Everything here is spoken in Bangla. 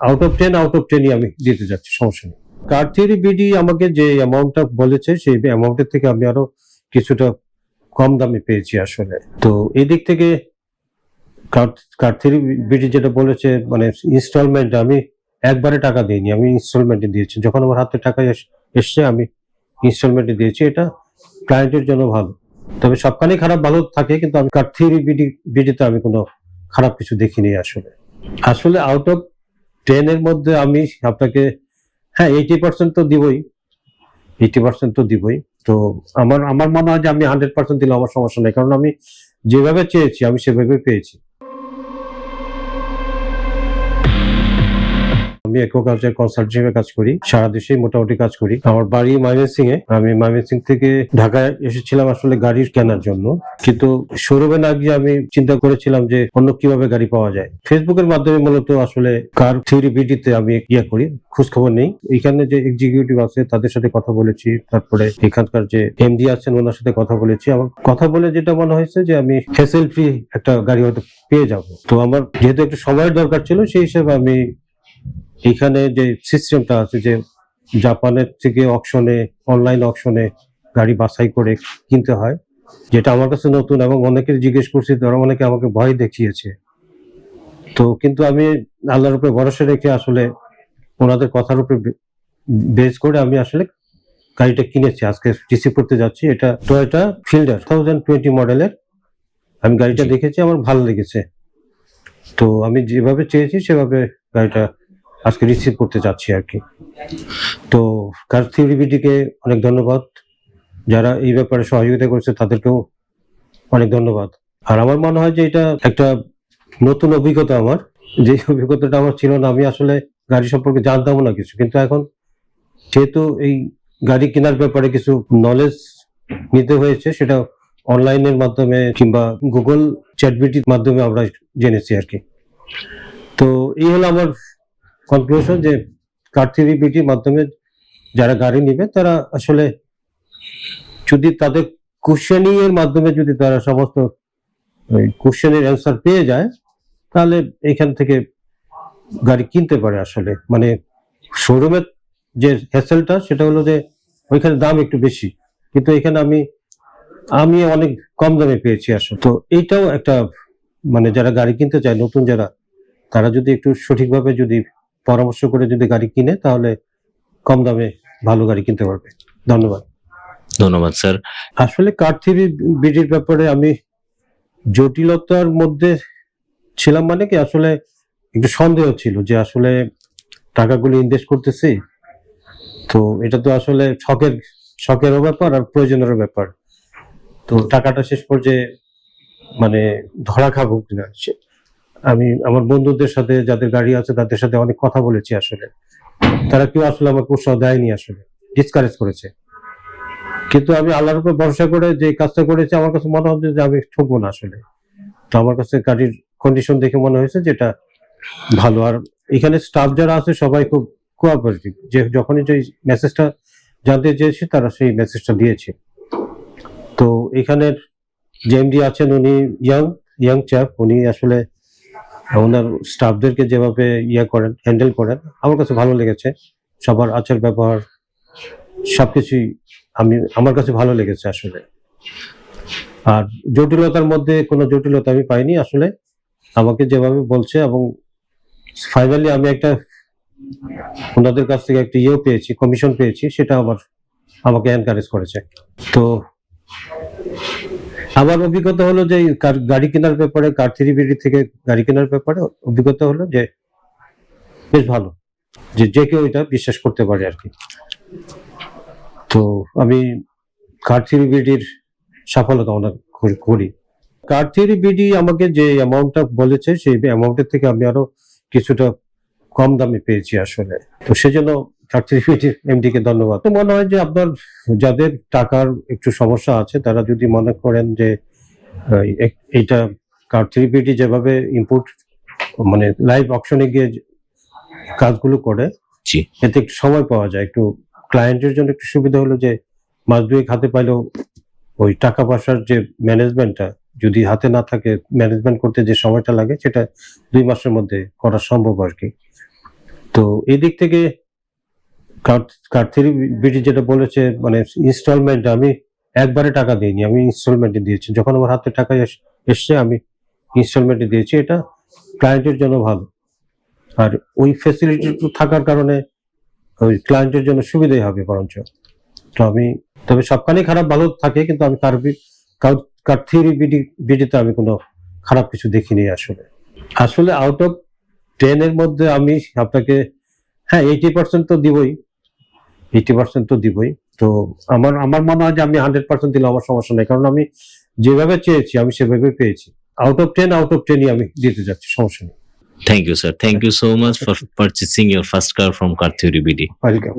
Out of ten out of টেনই আমি দিতে যাচ্ছি, সমস্যা নেই। কার থিওরি বিডি আমাকে যে অ্যামাউন্টটা বলেছে, সেই অ্যামাউন্টের থেকে আমি আরও কিছুটা কম দামে পেয়েছি আসলে। তো এদিক থেকে কার থিওরি বিডি যেটা বলেছে মানে ইনস্টলমেন্ট আমি একবারে টাকা দিইনি, আমি ইনস্টলমেন্টে দিয়েছি। যখন আমার হাতে টাকা এস- এসছে, আমি ইনস্টলমেন্টে দিয়েছি। এটা ক্লায়েন্টের জন্য ভালো। তবে সবখানেই খারাপ ভালো থাকে, কিন্তু আমি কার থিওরি বিডি বিডিতে আমি কোনো খারাপ কিছু দেখিনি আসলে। আসলে আউট অফ টেন এর মধ্যে আমি আপনাকে হ্যাঁ এইটি পার্সেন্ট তো দিবই। এইটি পার্সেন্ট তো দিবই। তো আমার আমার মনে হয় যে আমি হান্ড্রেড পার্সেন্ট দিলে আমার সমস্যা নেই। কারণ আমি যেভাবে চেয়েছি, আমি সেভাবে পেয়েছি। আমি একো কাজে কনসাল্ট হিসেবে কাজ করি, সারা দেশে মোটামুটি কাজ করি। আমার বাড়ি ময়মনসিং এ আমি ময়মনসিং থেকে ঢাকায় এসেছিলাম আসলে গাড়ি কেনার জন্য। কিন্তু শোরুমে না গিয়ে আমি চিন্তা করেছিলাম যে অন্য কীভাবে গাড়ি পাওয়া যায়। ফেসবুকের মাধ্যমে মূলত আসলে কার থিওরি বিডিতে আমি ইয়ে করি খোঁজ খবর নেই। এখানে যে এক্সিকিউটিভ আছে, তাদের সাথে কথা বলেছি। তারপরে এখানকার যে এমডি আছেন, ওনার সাথে কথা বলেছি। আমার কথা বলে যেটা মনে হয়েছে যে আমি হেসেল ফ্রি একটা গাড়ি হয়তো পেয়ে যাব। তো আমার যেহেতু একটু সময়ের দরকার ছিল, সেই হিসেবে আমি এখানে যে সিস্টেমটা আছে যে জাপানের থেকে অকশনে অনলাইন অকশনে গাড়ি বাছাই করে কিনতে হয় যেটা আমার কাছে নতুন এবং অনেকে জিজ্ঞেস করছি তারা অনেকে আমাকে ভয় দেখিয়েছে। তো কিন্তু আমি আল্লাহর উপরে ভরসা রেখে আসলে ওনাদের কথার উপরে বেস করে আমি আসলে গাড়িটা কিনেছি। আজকে রিসিভ করতে যাচ্ছি। এটা টয়োটা ফিল্ডার থাউজেন্ড টোয়েন্টি মডেলের আমি গাড়িটা দেখেছি আমার ভালো লেগেছে। তো আমি যেভাবে চেয়েছি সেভাবে গাড়িটা আজকে রিসিভ করতে চাচ্ছি আর কি। তো কার অনেক ধন্যবাদ। যারা এই ব্যাপারে সহযোগিতা করেছে, তাদেরকেও অনেক ধন্যবাদ। আর আমার মনে হয় যে এটা একটা নতুন অভিজ্ঞতা আমার। যে অভিজ্ঞতাটা আমার ছিল না, আমি আসলে গাড়ি সম্পর্কে জানতামও না কিছু। কিন্তু এখন যেহেতু এই গাড়ি কেনার ব্যাপারে কিছু নলেজ নিতে হয়েছে, সেটা অনলাইনের মাধ্যমে কিংবা গুগল চ্যাটবিটির মাধ্যমে আমরা জেনেছি আর কি। তো এই হলো আমার কনক্লুশন যে কার্থিবিটির মাধ্যমে যারা গাড়ি নিবে, তারা আসলে যদি তাদের কোশ্চেনিং এর মাধ্যমে যদি তারা সমস্ত কোশ্চেনের অ্যান্সার পেয়ে যায়, তাহলে এখান থেকে গাড়ি কিনতে পারে আসলে। মানে শোরুমের যে হ্যাসেলটা সেটা হলো যে ওইখানে দাম একটু বেশি। কিন্তু এখানে আমি আমি অনেক কম দামে পেয়েছি আসলে। তো এইটাও একটা মানে যারা গাড়ি কিনতে চায়, নতুন যারা, তারা যদি একটু সঠিকভাবে যদি পরামর্শ করে যদি গাড়ি কিনে তাহলে কম দামে ভালো গাড়ি কিনতে পারবে। ধন্যবাদ। ধন্যবাদ স্যার। আসলে কার্থিবি বিডির ব্যাপারে আমি জটিলতার মধ্যে ছিলাম মানে কি আসলে একটু সন্দেহ ছিল যে আসলে টাকাগুলো ইনভেস্ট করতেছি তো এটা তো আসলে শখের শখেরও ব্যাপার আর প্রয়োজনেরও ব্যাপার। তো টাকাটা শেষ পর্যায়ে মানে ধরা খাব কিনা আমি আমার বন্ধুদের সাথে, যাদের গাড়ি আছে তাদের সাথে অনেক কথা বলেছি আসলে। তারা কেউ আসলে আমাকে উৎসাহ দেয়নি আসলে ডিসকারেজ করেছে। কিন্তু আমি আল্লাহর উপর ভরসা করে যে কাজটা করেছি, আমার কাছে মনে হচ্ছে যে আমি ঠকবো না আসলে। তো আমার কাছে গাড়ির কন্ডিশন দেখে মনে হয়েছে যেটা ভালো। আর এখানে স্টাফ যারা আছে সবাই খুব কোঅপারেটিভ যে যখনই যে মেসেজটা জানতে চেয়েছি, তারা সেই মেসেজটা দিয়েছে। তো এখানের যে এমডি আছেন উনি ইয়াং ইয়াং চ্যাপ উনি আসলে ওনার স্টাফদেরকে যেভাবে ইয়ে করেন হ্যান্ডেল করেন, আমার কাছে ভালো লেগেছে। সবার আচার ব্যবহার, সবকিছুই আমি, আমার কাছে ভালো লেগেছে আসলে। আর জটিলতার মধ্যে কোনো জটিলতা আমি পাইনি আসলে। আমাকে যেভাবে বলছে এবং ফাইনালি আমি একটা, ওনাদের কাছ থেকে একটা ইয়েও পেয়েছি কমিশন পেয়েছি, সেটা আমার, আমাকে এনকারেজ করেছে। তো আমার অভিজ্ঞতা হলো যে গাড়ি কেনার ব্যাপারে, কার থ্রি থেকে গাড়ি কেনার ব্যাপারে অভিজ্ঞতা হলো যে বেশ ভালো। যে যে কেউ এটা বিশ্বাস করতে পারে আর কি। তো আমি কার থ্রি বিডির সাফল্য কামনা করি- করি। কার থ্রি বিডি আমাকে যে অ্যামাউন্টটা বলেছে, সেই অ্যামাউন্টের থেকে আমি আরও কিছুটা কম দামে পেয়েছি আসলে। তো সেজন্য কার থ্রি বিডির এমডি কে ধন্যবাদ। তো মনে হয় যে আপনার যাদের টাকার একটু সমস্যা আছে তারা যদি মনে করেন যে এইটা কার থ্রি বিডি যেভাবে ইম্পোর্ট মানে লাইভ অপশনে গিয়ে কাজগুলো করে এতে একটু সময় পাওয়া যায়। একটু ক্লায়েন্টের জন্য একটু সুবিধা হলো যে মাস দুয়েক হাতে পাইলেও ওই টাকা পয়সার যে ম্যানেজমেন্টটা যদি হাতে না থাকে ম্যানেজমেন্ট করতে যে সময়টা লাগে সেটা দুই মাসের মধ্যে করা সম্ভব আর কি। এই দিক থেকে কার্থিরি বিটি যেটা বলেছে মানে ইনস্টলমেন্ট আমি একবারে টাকা দিইনি, আমি ইনস্টলমেন্টে দিয়েছি। যখন আমার হাতে টাকা এস- এসছে, আমি ইনস্টলমেন্টে দিয়েছি। এটা ক্লায়েন্টের জন্য ভালো। আর ওই ফেসিলিটি থাকার কারণে ওই ক্লায়েন্টের জন্য সুবিধাই হবে বরঞ্চ। তো আমি, তবে সবখানেই খারাপ, ভালো থাকে, কিন্তু আমি কার্বি কার্থিরি বিডি বিডিতে আমি কোনো খারাপ কিছু দেখিনি আসলে। আসলে আউট অফ টেন এর মধ্যে আমি আপনাকে হ্যাঁ এইটি পার্সেন্ট তো দিবই। এইটি পার্সেন্ট তো দিবই। তো আমার আমার মনে হয় যে আমি হান্ড্রেড পার্সেন্ট দিলে আমার সমস্যা নেই। কারণ আমি যেভাবে চেয়েছি আমি সেভাবে পেয়েছি। Out of ten out of টেনই আমি দিতে যাচ্ছি সমস্যা নেই। Thank you, sir. Thank you so much for purchasing your first car from Car Theory BD. Welcome